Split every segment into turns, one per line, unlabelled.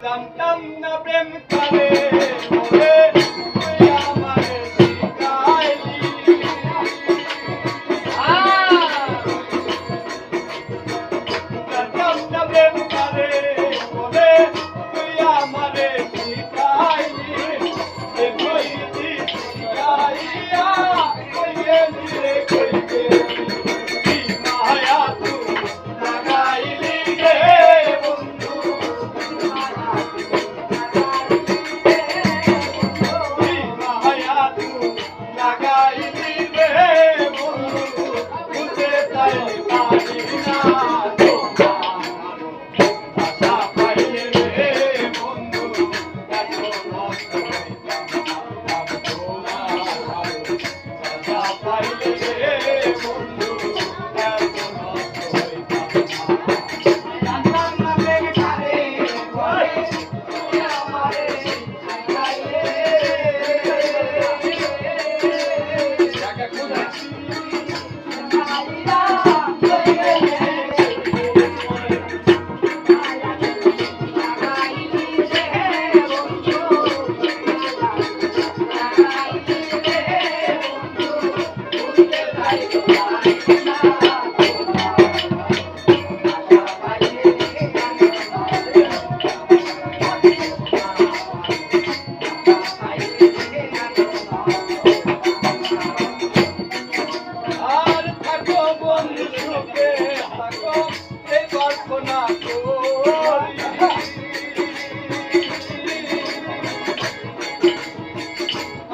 জানতাম না প্রেম করে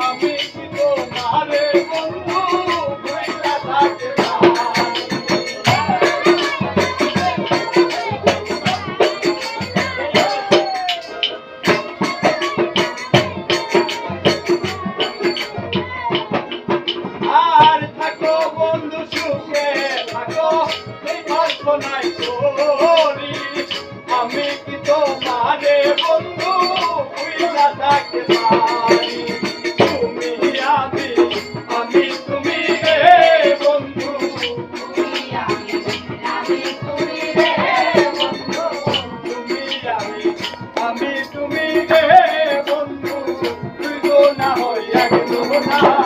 আমি তো তোমারে কল্পনায় করি আমি কি তোমারে বন্ধু? বুঝা থাকতে পারি। তুমি আমি আমি তুমি রে বন্ধু। তুমি আমি আমি তুমি রে বন্ধু। তুই তো না হই এক না।